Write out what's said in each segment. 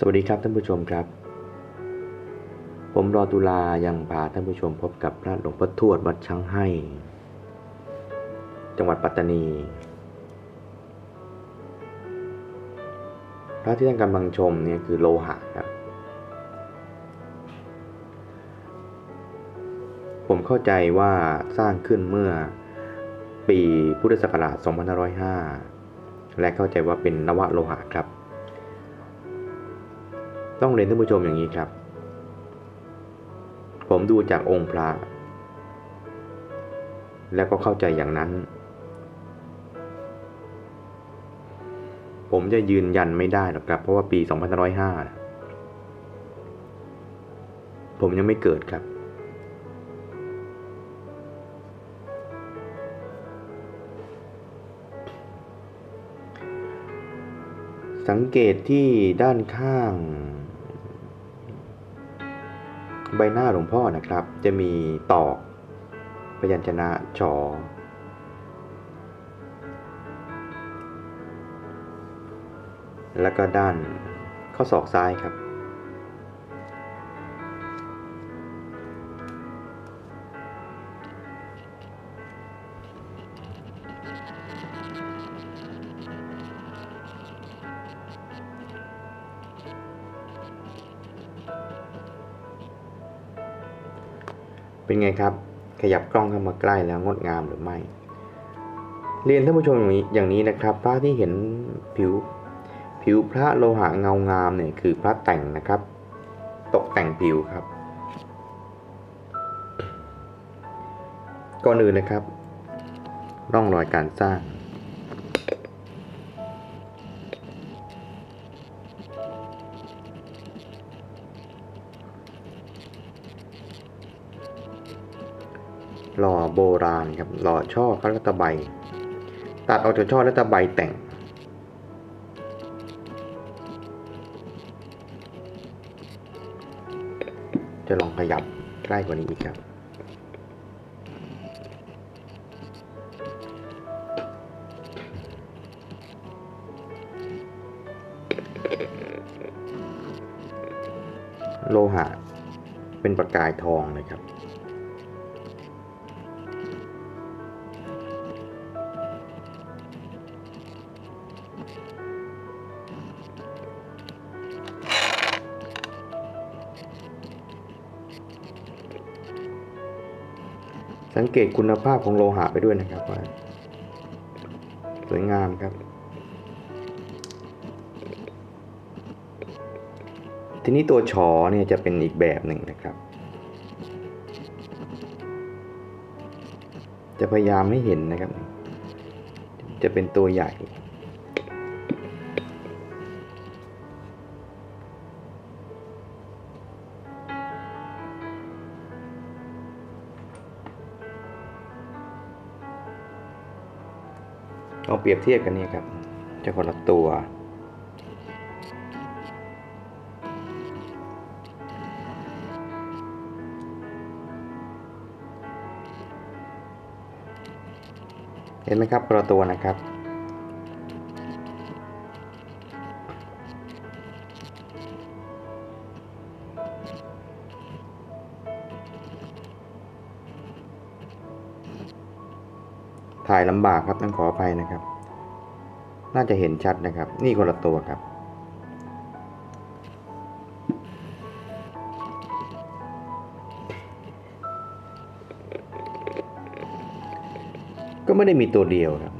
สวัสดีครับท่านผู้ชมครับ ผมรอตุลายังพาท่านผู้ชมพบกับพระหลวงพ่อทวดวัดช้างให้ จังหวัดปัตตานี พระที่ท่านกำลังชมเนี่ยคือโลหะครับ ผมเข้าใจว่าสร้างขึ้นเมื่อปีพุทธศักราช 2505 และเข้าใจว่าเป็นนวโลหะครับ ต้องเรียนท่านผู้ชมอย่างนี้ครับ ผมดูจากองค์พระ แล้วก็เข้าใจอย่างนั้น ผมจะยืนยันไม่ได้หรอกครับ เพราะว่าปี2505 ผมยังไม่เกิดครับ สังเกตที่ด้านข้าง ใบหน้าหลวงพ่อนะครับ จะมีตอกพยัญชนะชอแล้วก็ด้านข้อศอกซ้ายครับ เป็นไงครับ ขยับกล้องเข้ามาใกล้แล้วงดงามหรือไม่ เรียนท่านผู้ชมอย่างนี้อย่างนี้นะครับ พระที่เห็นผิวผิวพระโลหะเงางามเนี่ยคือพระแต่งนะครับ ตกแต่งผิวครับ ก่อนอื่นนะครับ ร่องรอยการสร้าง หล่อโบราณครับหล่อช่อพระรัตใบ ตัดออกจากช่อรัตใบแต่ง จะลองขยับใกล้กว่านี้อีกครับ โลหะเป็นประกายทองเลยครับ สังเกตคุณภาพของโลหะไปด้วยนะครับว่าสวยงามครับ ทีนี้ตัวชอเนี่ยจะเป็นอีกแบบหนึ่งนะครับ จะพยายามให้เห็นนะครับ จะเป็นตัวใหญ่ เปรียบเทียบกันนี่ครับ จะคนละตัว เห็นไหมครับคนละตัวนะครับ ถ่ายลำบากครับต้องขออภัยนะครับ น่าจะเห็นชัดนะครับ นี่คนละตัวครับ ก็ไม่ได้มีตัวเดียวครับ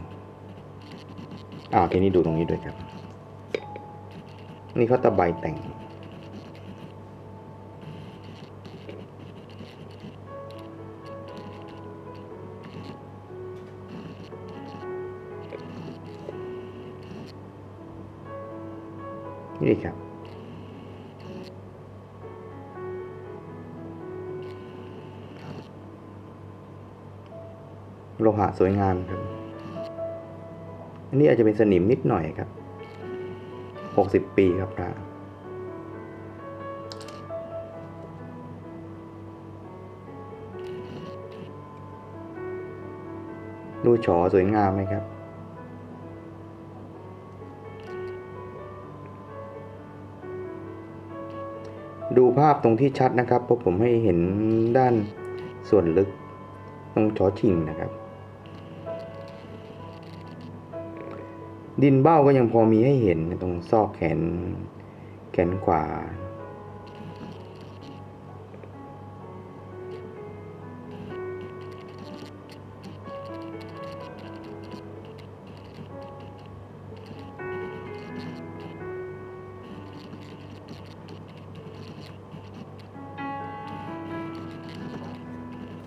อ่าทีนี้ดูตรงนี้ด้วยครับ นี่เขาตะไบแต่ง นี่ครับ โลหะสวยงามครับ อันนี้อาจจะเป็นสนิมนิดหน่อยครับ หกสิบปีครับพระดูฉอสวยงามไหมครับ ดูภาพตรงที่ชัดนะครับเพราะผมให้เห็นด้านส่วนลึกตรงชอชิงนะครับ ดินเบ้าก็ยังพอมีให้เห็นตรงซอกแขนแขนขวา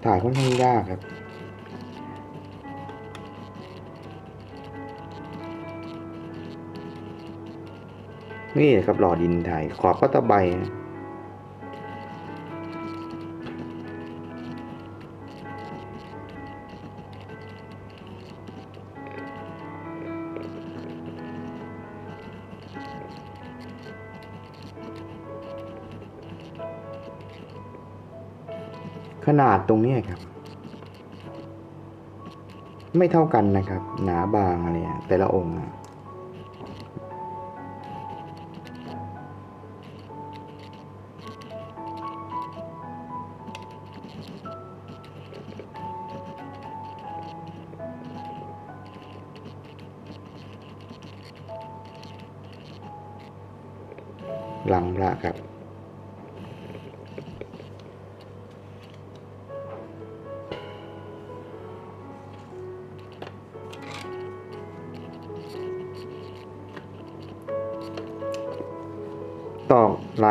ถ่ายค่อนข้างยากครับนี่ครับหล่อดินถ่ายขอบก็ตะไบนะ นาดตรงนี้ครับ ไม่เท่ากันนะครับ หนาบางอะไรอะแต่ละองค์หลังพระครับ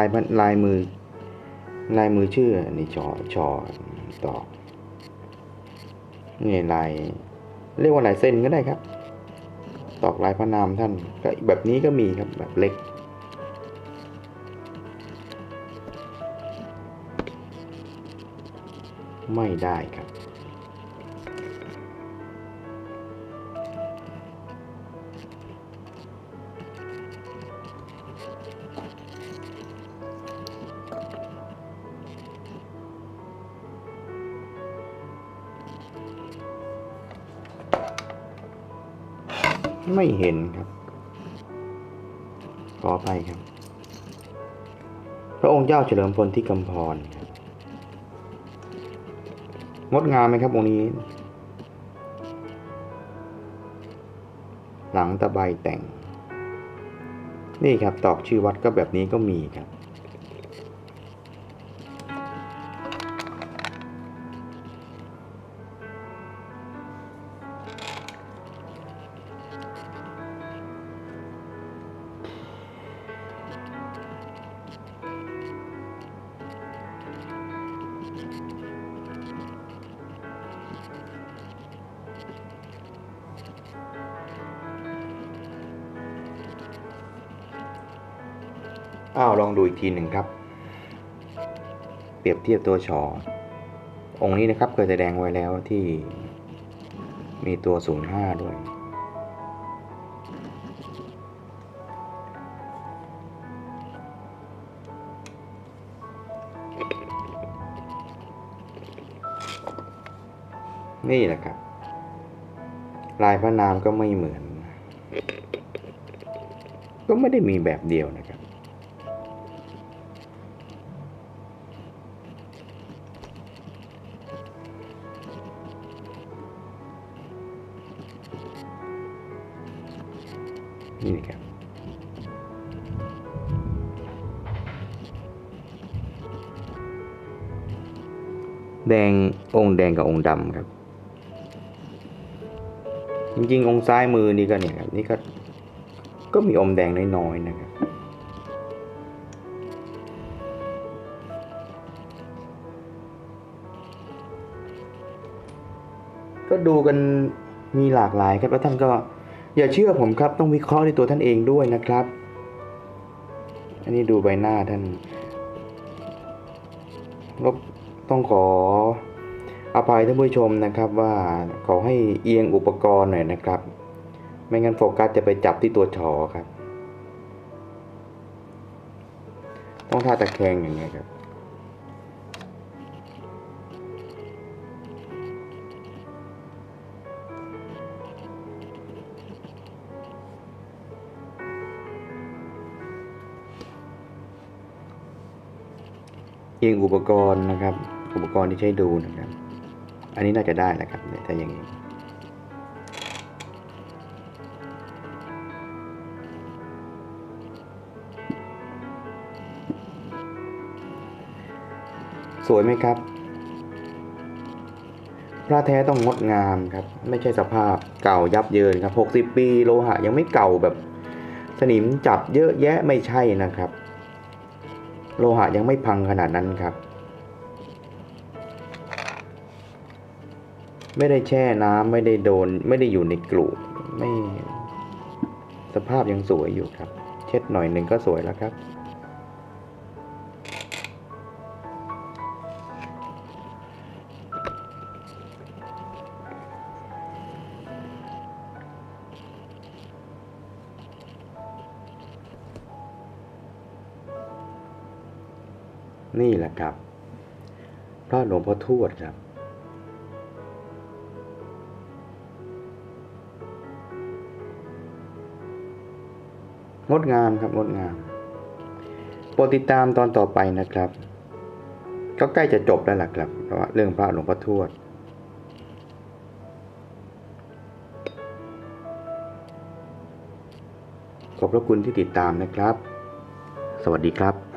ายพันลายมือ ลายมือชื่อนนี่ชอชอตอกนี่ลายเรียกว่าลายเส้นก็ได้ครับ ตอกลายพระนามท่านก็แบบนี้ก็มีครับแบบเล็ก ไม่ได้ครับ ไม่เห็นครับขอไปครับ พระองค์เจ้าเฉลิมพลที่กำพรครับงดงามไหมครับองค์นี้ หลังตะไบแต่ง นี่ครับตอกชื่อวัดก็แบบนี้ก็มีครับ อ้าวลองดูอีกทีหนึ่งครับ เปรียบเทียบตัวชอองค์นี้นะครับเคยแสดงไว้แล้วที่มีตัว 05 ด้วย นี่แหละครับ ลายพระนามก็ไม่เหมือน ก็ไม่ได้มีแบบเดียวนะครับ แดงองค์แดงกับองค์ดำครับ จริงๆ องค์ซ้ายมือนี่ก็เนี่ยครับนี่ก็ก็มีอมแดงน้อยๆนะครับ ก็ดูกันมีหลากหลายครับแล้วท่านก็อย่าเชื่อผมครับต้องวิเคราะห์ในตัวท่านเองด้วยนะครับ อันนี้ดูใบหน้าท่านลบ ต้องขออภัยท่านผู้ชมนะครับว่าขอให้เอียงอุปกรณ์หน่อยนะครับ ไม่งั้นโฟกัสจะไปจับที่ตัวชอครับ ต้องท่าตะแคงอย่างเงี้ยครับเอียงอุปกรณ์นะครับ อุปกรณ์ที่ใช้ดูนะครับ อันนี้น่าจะได้แหละครับถ้าอย่างนี้สวยไหมครับ พระแท้ต้องงดงามครับ ไม่ใช่สภาพเก่ายับเยินครับ 60 ปีโลหะยังไม่เก่าแบบสนิมจับเยอะแยะไม่ใช่นะครับ โลหะยังไม่พังขนาดนั้นครับ ไม่ได้แช่น้ำไม่ได้โดน ไม่ได้อยู่ในกลุ่ไม่สภาพยังสวยอยู่ครับ เช็ดหน่อยหนึ่งก็สวยแล้วครับ นี่แหละครับพระหลวงพ่อทวดครับ งดงามครับงดงามโปรดติดตามตอนต่อไปนะครับ ก็ใกล้จะจบแล้วล่ะครับเพราะว่าเรื่องพระหลวงพ่อทวดขอบพระคุณที่ติดตามนะครับ สวัสดีครับ